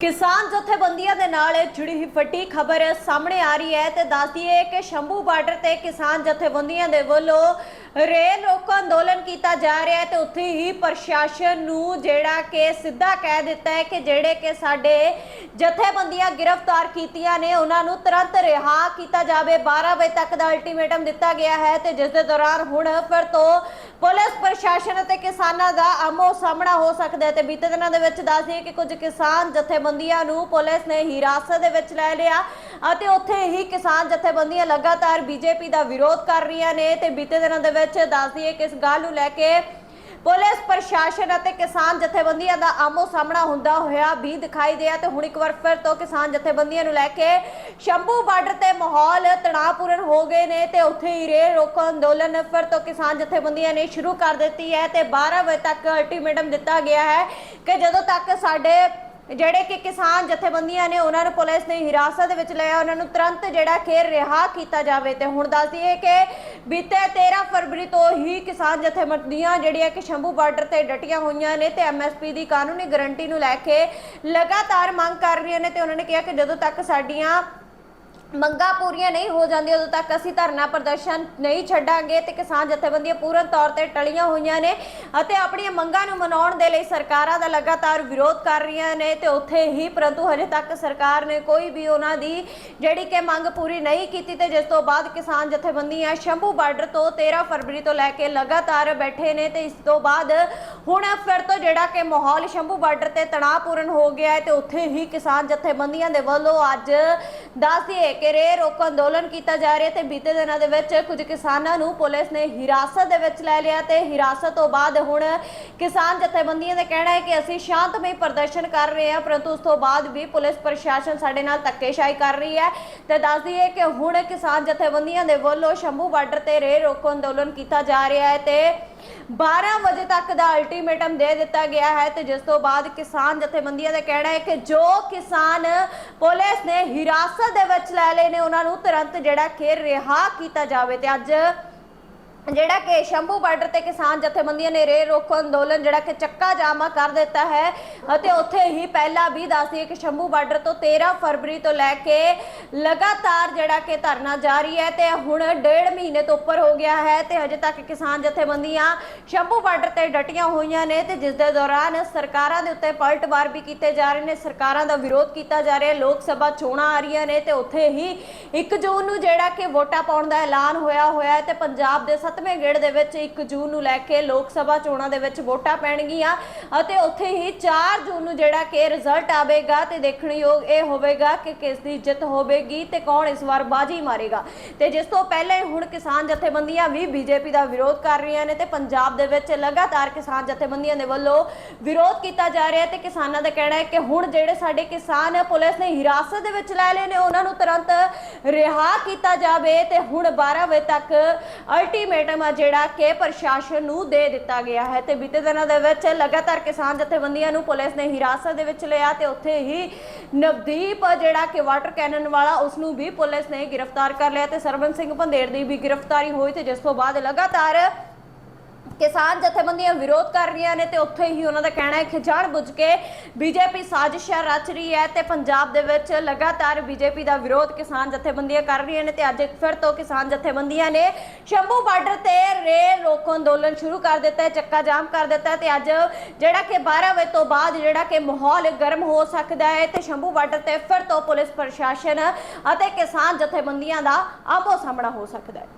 ਕਿਸਾਨ ਜਥੇਬੰਦੀਆਂ ਦੇ ਨਾਲ ਜੁੜੀ ਹੋਈ ਵੱਡੀ ਖਬਰ ਸਾਹਮਣੇ ਆ ਰਹੀ ਹੈ ਤੇ ਦੱਸਦੀ ਹੈ ਕਿ ਸ਼ੰਭੂ ਬਾਰਡਰ ਤੇ ਕਿਸਾਨ ਜਥੇਬੰਦੀਆਂ ਦੇ ਵੱਲੋਂ ਰੇਲ ਰੋਕੋ ਅੰਦੋਲਨ ਕੀਤਾ ਜਾ ਰਿਹਾ ਹੈ ਤੇ ਉੱਥੇ ਹੀ ਪ੍ਰਸ਼ਾਸਨ ਨੂੰ ਜਿਹੜਾ ਕਿ ਸਿੱਧਾ ਕਹਿ ਦਿੱਤਾ ਹੈ ਕਿ ਜਿਹੜੇ ਕਿ ਸਾਡੇ ਜਥੇਬੰਦੀਆਂ ਗ੍ਰਿਫਤਾਰ ਕੀਤੀਆਂ ਨੇ, ਉਹਨਾਂ ਨੂੰ ਤੁਰੰਤ ਰਿਹਾ ਕੀਤਾ ਜਾਵੇ। 12 ਵਜੇ ਤੱਕ ਦਾ ਅਲਟੀਮੇਟਮ ਦਿੱਤਾ ਗਿਆ ਹੈ ਤੇ ਜਿਸ ਦੇ ਦੌਰਾਨ ਹੁਣ ਫਿਰ ਤੋਂ ਪੁਲਿਸ ਪ੍ਰਸ਼ਾਸਨ ਅਤੇ ਕਿਸਾਨਾਂ ਦਾ ਆਮੋ ਸਾਹਮਣਾ ਹੋ ਸਕਦਾ ਹੈ ਤੇ ਬੀਤੇ ਦਿਨਾਂ ਦੇ ਵਿੱਚ ਦੱਸ ਦਈਏ ਕਿ ਕੁਝ ਕਿਸਾਨ ਜਥੇਬੰਦੀਆਂ ਨੂੰ ਪੁਲਿਸ ਨੇ ਹਿਰਾਸਤ ਦੇ ਵਿੱਚ ਲੈ ਲਿਆ ਅਤੇ ਉੱਥੇ ਹੀ ਕਿਸਾਨ ਜਥੇਬੰਦੀਆਂ ਲਗਾਤਾਰ ਬੀਜੇਪੀ ਦਾ ਵਿਰੋਧ ਕਰ ਰਹੀਆਂ ਨੇ ਤੇ ਬੀਤੇ ਦਿਨਾਂ ਦੇ ਵਿੱਚ ਦੱਸ ਦਈਏ ਕਿ ਇਸ ਗੱਲ ਨੂੰ ਲੈ ਕੇ ਪੁਲਿਸ, ਪ੍ਰਸ਼ਾਸਨ ਅਤੇ ਕਿਸਾਨ ਜਥੇਬੰਦੀਆਂ ਦਾ ਆਮੋ ਸਾਹਮਣਾ ਹੁੰਦਾ ਹੋਇਆ, ਵੀ ਦਿਖਾਈ ਦਿਆ ਤੇ ਹੁਣ ਇੱਕ ਵਾਰ ਫਿਰ ਤੋਂ ਕਿਸਾਨ ਜਥੇਬੰਦੀਆਂ ਨੂੰ ਲੈ ਕੇ ਸ਼ੰਭੂ ਬਾਰਡਰ ਤੇ ਮਾਹੌਲ ਤਣਾਅਪੂਰਨ ਹੋ ਗਏ ਨੇ ਤੇ ਉੱਥੇ ਹੀ ਰੇਲ ਰੋਕੋ ਅੰਦੋਲਨ ਫਿਰ ਤੋਂ ਕਿਸਾਨ ਜਥੇਬੰਦੀਆਂ ਨੇ ਸ਼ੁਰੂ ਕਰ ਦਿੱਤੀ ਹੈ ਤੇ 12 ਵਜੇ ਤੱਕ ਅਲਟੀਮੇਟਮ ਦਿੱਤਾ ਗਿਆ ਹੈ ਕਿ ਜਦੋਂ ਤੱਕ ਸਾਡੇ ਜਿਹੜੇ ਕਿ ਕਿਸਾਨ ਜਥੇਬੰਦੀਆਂ ਨੇ ਉਹਨਾਂ ਨੂੰ ਪੁਲਿਸ ਨੇ ਹਿਰਾਸਤ ਦੇ ਵਿੱਚ ਲਿਆ, ਉਹਨਾਂ ਨੂੰ ਤੁਰੰਤ ਜਿਹੜਾ ਕਿ ਰਿਹਾ ਕੀਤਾ ਜਾਵੇ। ਤੇ ਹੁਣ ਦੱਸ ਦਈਏ ਕਿ ਬੀਤੇ 13 ਫਰਵਰੀ ਤੋਂ ਹੀ ਕਿਸਾਨ ਜਥੇਬੰਦੀਆਂ ਜਿਹੜੀਆਂ ਕਿ ਸ਼ੰਭੂ ਬਾਰਡਰ ਤੇ ਡਟੀਆਂ ਹੋਈਆਂ ਨੇ ਤੇ ਐਮਐਸਪੀ ਦੀ ਕਾਨੂੰਨੀ ਗਾਰੰਟੀ ਨੂੰ ਲੈ ਕੇ ਲਗਾਤਾਰ ਮੰਗ ਕਰ ਰਹੀਆਂ ਨੇ ਤੇ ਉਹਨਾਂ ਨੇ ਕਿਹਾ ਕਿ ਜਦੋਂ ਤੱਕ ਸਾਡੀਆਂ ਮੰਗਾਂ ਪੂਰੀਆਂ ਨਹੀਂ ਹੋ ਜਾਂਦੀਆਂ, ਉਦੋਂ ਤੱਕ ਅਸੀਂ ਧਰਨਾ ਪ੍ਰਦਰਸ਼ਨ ਨਹੀਂ ਛੱਡਾਂਗੇ ਤੇ ਕਿਸਾਨ ਜਥੇਬੰਦੀਆਂ ਪੂਰਨ ਤੌਰ ਤੇ ਟਲੀਆਂ ਹੋਈਆਂ ਨੇ ਅਤੇ ਆਪਣੀਆਂ ਮੰਗਾਂ ਨੂੰ ਮਨਾਉਣ ਦੇ ਲਈ ਸਰਕਾਰਾਂ ਦਾ ਲਗਾਤਾਰ ਵਿਰੋਧ ਕਰ ਰਹੀਆਂ ਨੇ ਤੇ ਉੱਥੇ ਹੀ ਪਰੰਤੂ ਹਜੇ ਤੱਕ ਸਰਕਾਰ ਨੇ ਕੋਈ ਵੀ ਉਹਨਾਂ ਦੀ ਜਿਹੜੀ ਕਿ ਮੰਗ ਪੂਰੀ ਨਹੀਂ ਕੀਤੀ ਤੇ ਜਿਸ ਤੋਂ ਬਾਅਦ ਕਿਸਾਨ ਜਥੇਬੰਦੀਆਂ ਸ਼ੰਭੂ ਬਾਰਡਰ ਤੋਂ 13 ਫਰਵਰੀ ਤੋਂ ਲੈ ਕੇ ਲਗਾਤਾਰ ਬੈਠੇ ਨੇ ਤੇ ਇਸ ਤੋਂ ਬਾਅਦ ਹੁਣ ਫਿਰ ਤੋਂ ਜਿਹੜਾ ਕਿ ਮਾਹੌਲ ਸ਼ੰਭੂ ਬਾਰਡਰ ਤੇ ਤਣਾਅਪੂਰਨ ਹੋ ਗਿਆ ਹੈ ਤੇ ਉੱਥੇ ਹੀ ਕਿਸਾਨ ਜਥੇਬੰਦੀਆਂ ਦੇ ਵੱਲੋਂ ਅੱਜ ਦੱਸ ਦਈਏ ਕਿ ਰੇ ਰੋਕੋ ਅੰਦੋਲਨ ਕੀਤਾ ਜਾ ਰਿਹਾ ਤੇ ਬੀਤੇ ਦਿਨਾਂ ਦੇ ਵਿੱਚ ਕੁਝ ਕਿਸਾਨਾਂ ਨੂੰ ਪੁਲਿਸ ਨੇ ਹਿਰਾਸਤ ਦੇ ਵਿੱਚ ਲੈ ਲਿਆ ਤੇ ਹਿਰਾਸਤ ਤੋਂ ਬਾਅਦ ਹੁਣ ਕਿਸਾਨ ਜਥੇਬੰਦੀਆਂ ਦਾ ਕਹਿਣਾ ਹੈ ਕਿ ਅਸੀਂ ਸ਼ਾਂਤਮਈ ਪ੍ਰਦਰਸ਼ਨ ਕਰ ਰਹੇ ਹਾਂ, ਪਰੰਤੂ ਉਸ ਤੋਂ ਬਾਅਦ ਵੀ ਪੁਲਿਸ ਪ੍ਰਸ਼ਾਸਨ ਸਾਡੇ ਨਾਲ ਧੱਕੇਸ਼ਾਹੀ ਕਰ ਰਹੀ ਹੈ ਤੇ ਦੱਸ ਦਈਏ ਕਿ ਹੁਣ ਕਿਸਾਨ ਜਥੇਬੰਦੀਆਂ ਦੇ ਵੱਲੋਂ ਸ਼ੰਭੂ ਬਾਰਡਰ ਤੇ ਰੇ ਰੋਕੋ ਅੰਦੋਲਨ ਕੀਤਾ ਜਾ ਰਿਹਾ ਹੈ ਤੇ 12 ਵਜੇ ਤੱਕ ਦਾ ਅਲਟੀਮੇਟਮ ਦੇ ਦਿੱਤਾ ਗਿਆ ਹੈ ਤੇ ਜਿਸ ਤੋਂ ਬਾਅਦ ਕਿਸਾਨ ਜਥੇਬੰਦੀਆਂ ਦਾ ਕਹਿਣਾ ਹੈ ਕਿ ਜੋ ਕਿਸਾਨ ਪੁਲਿਸ ਨੇ ਹਿਰਾਸਤ ਦੇ ਵਿੱਚ ਲੈ ਲਏ ਨੇ, ਉਹਨਾਂ ਨੂੰ ਤੁਰੰਤ ਜਿਹੜਾ ਕਿ ਰਿਹਾ ਕੀਤਾ ਜਾਵੇ ਤੇ ਅੱਜ ਜਿਹੜਾ ਕਿ ਸ਼ੰਭੂ ਬਾਰਡਰ ਤੇ ਕਿਸਾਨ ਜਥੇਬੰਦੀਆਂ ਨੇ ਰੇਲ ਰੋਕੋ ਅੰਦੋਲਨ ਜਿਹੜਾ ਕਿ ਚੱਕਾ ਜਾਮਾ ਕਰ ਦਿੱਤਾ ਹੈ ਅਤੇ ਉੱਥੇ ਹੀ ਪਹਿਲਾਂ ਵੀ ਦੱਸਦੀ ਦਈਏ ਕਿ ਸ਼ੰਭੂ ਬਾਰਡਰ ਤੋਂ 13 ਫਰਵਰੀ ਤੋਂ ਲੈ ਕੇ ਲਗਾਤਾਰ ਜਿਹੜਾ ਕਿ ਧਰਨਾ ਜਾਰੀ ਹੈ ਤੇ ਹੁਣ ਡੇਢ ਮਹੀਨੇ ਤੋਂ ਉੱਪਰ ਹੋ ਗਿਆ ਹੈ ਤੇ ਹਜੇ ਤੱਕ ਕਿਸਾਨ ਜਥੇਬੰਦੀਆਂ ਸ਼ੰਭੂ ਬਾਰਡਰ ਤੇ ਡਟੀਆਂ ਹੋਈਆਂ ਨੇ ਤੇ ਜਿਸ ਦੇ ਦੌਰਾਨ ਸਰਕਾਰਾਂ ਦੇ ਉੱਤੇ ਪਲਟਵਾਰ ਵੀ ਕੀਤੇ ਜਾ ਰਹੇ ਨੇ, ਸਰਕਾਰਾਂ ਦਾ ਵਿਰੋਧ ਕੀਤਾ ਜਾ ਰਿਹਾ ਲੋਕ ਸਭਾ ਚੋਣਾਂ ਆ ਰਹੀਆਂ ਨੇ ਤੇ ਉੱਥੇ ਹੀ 1 ਜੂਨ ਨੂੰ ਜਿਹੜਾ ਕਿ ਵੋਟਾਂ ਪਾਉਣ ਦਾ ਐਲਾਨ ਹੋਇਆ ਹੋਇਆ ਹੈ ਤੇ ਪੰਜਾਬ ਦੇ ਸੱਤਵੇਂ ਗੇੜ ਦੇ ਵਿੱਚ 1 ਜੂਨ ਨੂੰ ਲੈ ਕੇ ਲੋਕ ਸਭਾ ਚੋਣਾਂ ਦੇ ਵਿੱਚ ਵੋਟਾਂ ਪੈਣਗੀਆਂ ਅਤੇ ਉੱਥੇ ਹੀ 4 ਜੂਨ ਨੂੰ ਜਿਹੜਾ ਕਿ ਰਿਜ਼ਲਟ ਆਵੇਗਾ ਤੇ ਦੇਖਣਯੋਗ ਇਹ ਹੋਵੇਗਾ ਕਿ ਕਿਸ ਦੀ ਜਿੱਤ ਹੋਵੇਗੀ ਤੇ ਕੌਣ ਇਸ ਵਾਰ ਬਾਜੀ ਮਾਰੇਗਾ। ਤੇ ਜਿਸ ਤੋਂ ਪਹਿਲੇ ਹੁਣ ਕਿਸਾਨ ਜਥੇਬੰਦੀਆਂ ਵੀ ਬੀਜੇਪੀ ਦਾ ਵਿਰੋਧ ਕਰ ਰਹੀਆਂ ਨੇ ਤੇ ਪੰਜਾਬ ਦੇ ਵਿੱਚ ਲਗਾਤਾਰ ਕਿਸਾਨ ਜਥੇਬੰਦੀਆਂ ਦੇ ਵੱਲੋਂ ਵਿਰੋਧ ਕੀਤਾ ਜਾ ਰਿਹਾ ਹੈ ਤੇ ਕਿਸਾਨਾਂ ਦਾ ਕਹਿਣਾ ਹੈ ਕਿ ਹੁਣ ਜਿਹੜੇ ਸਾਡੇ ਕਿਸਾਨ ਪੁਲਿਸ ਨੇ ਹਿਰਾਸਤ ਦੇ ਵਿੱਚ ਲੈ ਲਏ ਨੇ, ਉਹਨਾਂ ਨੂੰ ਤੁਰੰਤ ਰਿਹਾ ਕੀਤਾ ਜਾਵੇ ਤੇ ਹੁਣ 12 ਵਜੇ ਤੱਕ ਅਲਟੀਮੇਟ ਅਲਟੀਮੇਟਮ ਆ ਜਿਹੜਾ ਕਿ ਪ੍ਰਸ਼ਾਸਨ ਨੂੰ ਦੇ ਦਿੱਤਾ ਗਿਆ ਹੈ ਤੇ ਬੀਤੇ ਦਿਨਾਂ ਦੇ ਵਿੱਚ ਲਗਾਤਾਰ ਕਿਸਾਨ ਜਥੇਬੰਦੀਆਂ ਨੂੰ ਪੁਲਿਸ ਨੇ ਹਿਰਾਸਤ ਦੇ ਵਿੱਚ ਲਿਆ ਤੇ ਉੱਥੇ ਹੀ ਨਵਦੀਪ ਜਿਹੜਾ ਕਿ ਵਾਟਰ ਕੈਨਨ ਵਾਲਾ ਉਸ ਨੂੰ ਵੀ ਪੁਲਿਸ ਨੇ ਗ੍ਰਿਫਤਾਰ ਕਰ ਲਿਆ ਤੇ ਸਰਵਨ ਸਿੰਘ ਪੰਧੇਰ ਦੀ ਵੀ ਗ੍ਰਿਫਤਾਰੀ ਹੋਈ ਤੇ ਜਿਸ ਤੋਂ ਬਾਅਦ ਲਗਾਤਾਰ ਕਿਸਾਨ ਜਥੇਬੰਦੀਆਂ ਵਿਰੋਧ ਕਰ ਰਹੀਆਂ ਨੇ ਤੇ ਉੱਥੇ ਹੀ ਉਹਨਾਂ ਦਾ ਕਹਿਣਾ ਹੈ ਕਿ ਜਾਣ ਬੁੱਝ ਕੇ ਬੀਜੇਪੀ ਸਾਜ਼ਿਸ਼ਾਂ ਰਚ ਰਹੀ ਹੈ ਤੇ ਪੰਜਾਬ ਦੇ ਵਿੱਚ ਲਗਾਤਾਰ ਬੀਜੇਪੀ ਦਾ ਵਿਰੋਧ ਕਿਸਾਨ ਜਥੇਬੰਦੀਆਂ ਕਰ ਰਹੀਆਂ ਨੇ ਤੇ ਅੱਜ ਇੱਕ ਫਿਰ ਤੋਂ ਕਿਸਾਨ ਜਥੇਬੰਦੀਆਂ ਨੇ ਸ਼ੰਭੂ ਬਾਰਡਰ ਤੇ ਰੇਲ ਰੋਕੋ ਅੰਦੋਲਨ ਸ਼ੁਰੂ ਕਰ ਦਿੱਤਾ ਹੈ, ਚੱਕਾ ਜਾਮ ਕਰ ਦਿੱਤਾ ਹੈ ਤੇ ਅੱਜ ਜਿਹੜਾ ਕਿ 12 ਵਜੇ ਤੋਂ ਬਾਅਦ ਜਿਹੜਾ ਕਿ ਮਾਹੌਲ ਗਰਮ ਹੋ ਸਕਦਾ ਹੈ ਤੇ ਸ਼ੰਭੂ ਬਾਰਡਰ ਤੇ ਫਿਰ ਤੋਂ ਪੁਲਿਸ ਪ੍ਰਸ਼ਾਸਨ ਅਤੇ ਕਿਸਾਨ ਜਥੇਬੰਦੀਆਂ ਦਾ ਆਪੋ ਸਾਹਮਣਾ ਹੋ ਸਕਦਾ ਹੈ।